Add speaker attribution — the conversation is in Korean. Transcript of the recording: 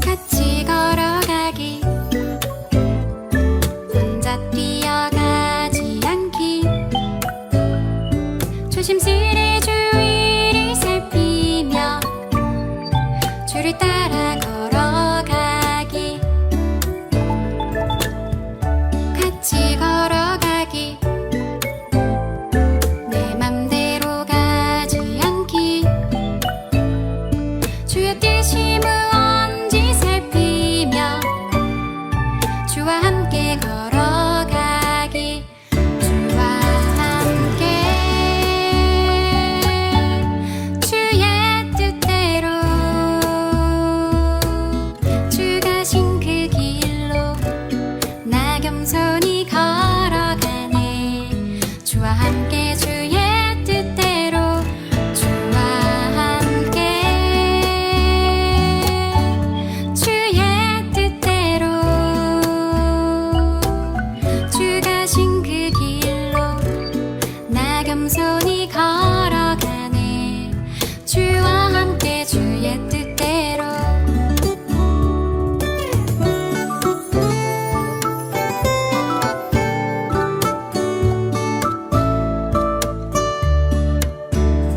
Speaker 1: 같이 걸어가기. 혼자 뛰어가지 않기. 조심스레 무언지 살피며 주와 함께 걸어가기 주와 함께 주의 뜻대로 주 가신 그 길로 나 겸손히 걸어가네. 주와 함께 走，你看